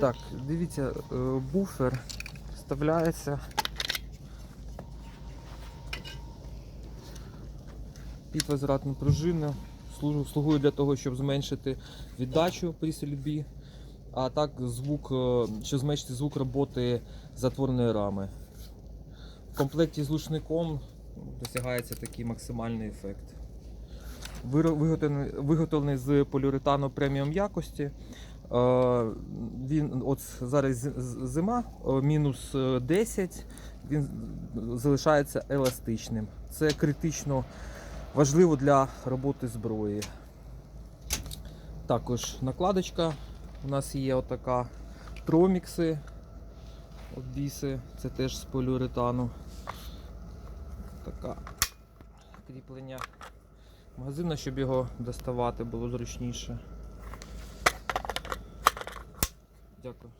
Так, дивіться, е, буфер вставляється під возвратну пружину. Слугує для того, щоб зменшити віддачу при стрільбі, а так звук, е, щоб зменшити звук роботи затворної рами. В комплекті з лучником досягається такий максимальний ефект. Виготовлений з поліуретану преміум якості. Е, Він от зараз зима, е, мінус е, 10, він залишається еластичним. Це критично важливо для роботи зброї. Також накладочка у нас є отака тромікси, обвіси, це теж з поліуретану. Така кріплення магазина, щоб його доставати було зручніше. Дякую.